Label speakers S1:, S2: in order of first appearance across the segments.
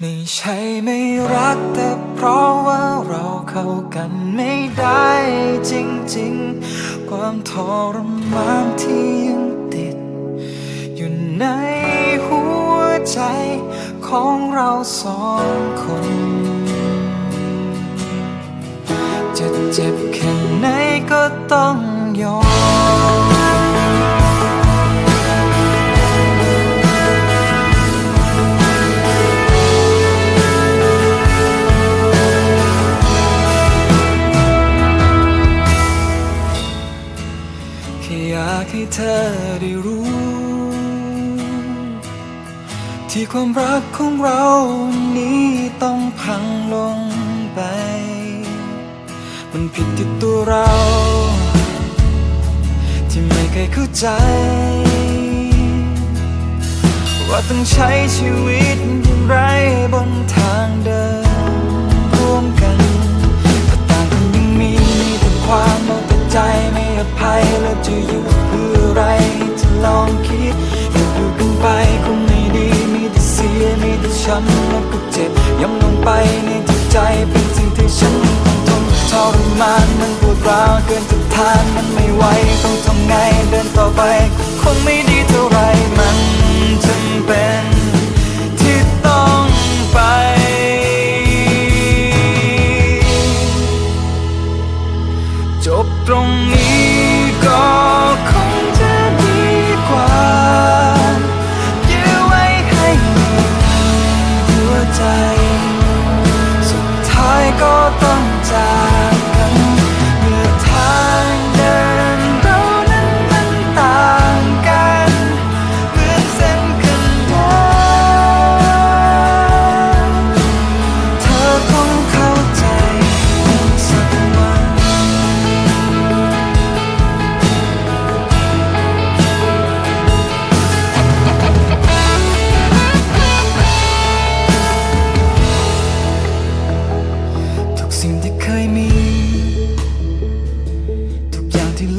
S1: ไม่ใช่ไม่รักแต่เพราะว่าเราเข้ากันไม่ได้จริงๆ ความทรมานที่ยังติด อยู่ในหัวใจของเราสองคน จะเจ็บแค่ไหนก็ต้องยอม ที่ความรักของเรานี้ต้องพังลงไป มันผิดที่ตัวเรา ที่ไม่เคยเข้าใจ ว่าต้องใช้ชีวิตอย่างไรบนทางเดิน ต่อไป คงไม่ดี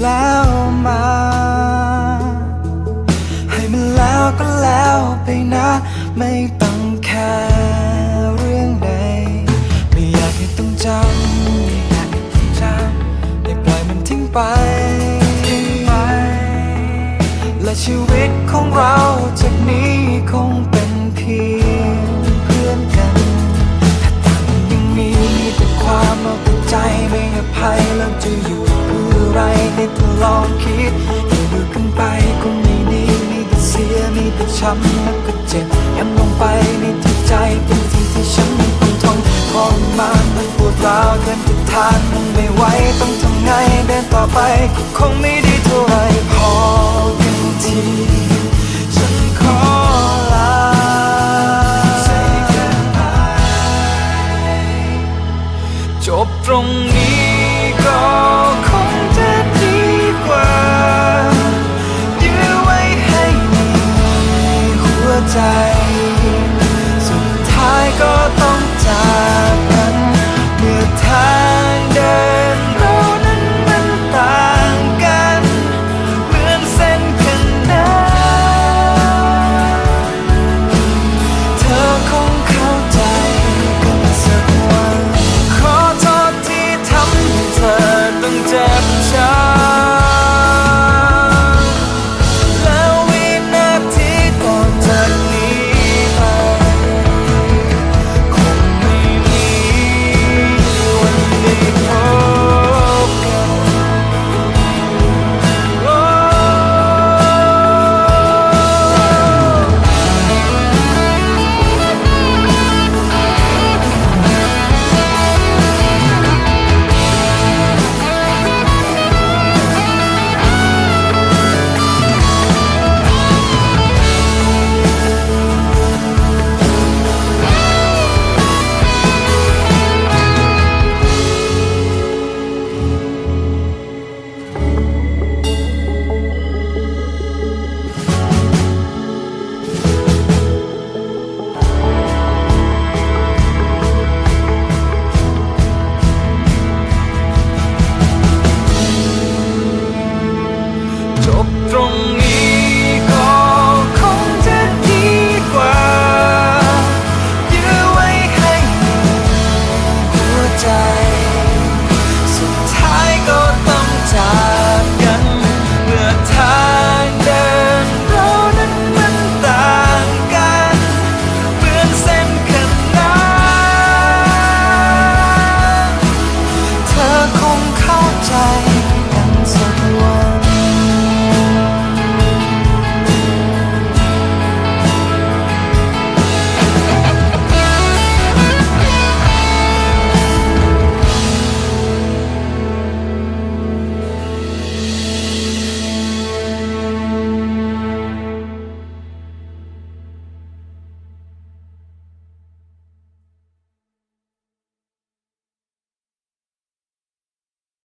S1: แล้วมา ให้มันแล้วก็แล้วไปนะ ไม่ต้องแค่เรื่องใด ไม่อยากให้ต้องจำไม่อยากให้ต้องจำให้ปล่อยมันทิ้งไปทิ้งไป และชีวิตของเราจากนี้คงเป็นเพียง ช้ำแล้วก็เจ็บย้ำลงไปในจิตใจเป็นสิ่งที่ฉันยังคงทนทรมานมันปวดร้าวเกินจะทานมันไม่ไหวต้องทำไงเดินต่อไปก็คงไม่ดีเท่าไรพอกันทีฉันขอลา Say goodbye จบตรง ก็ต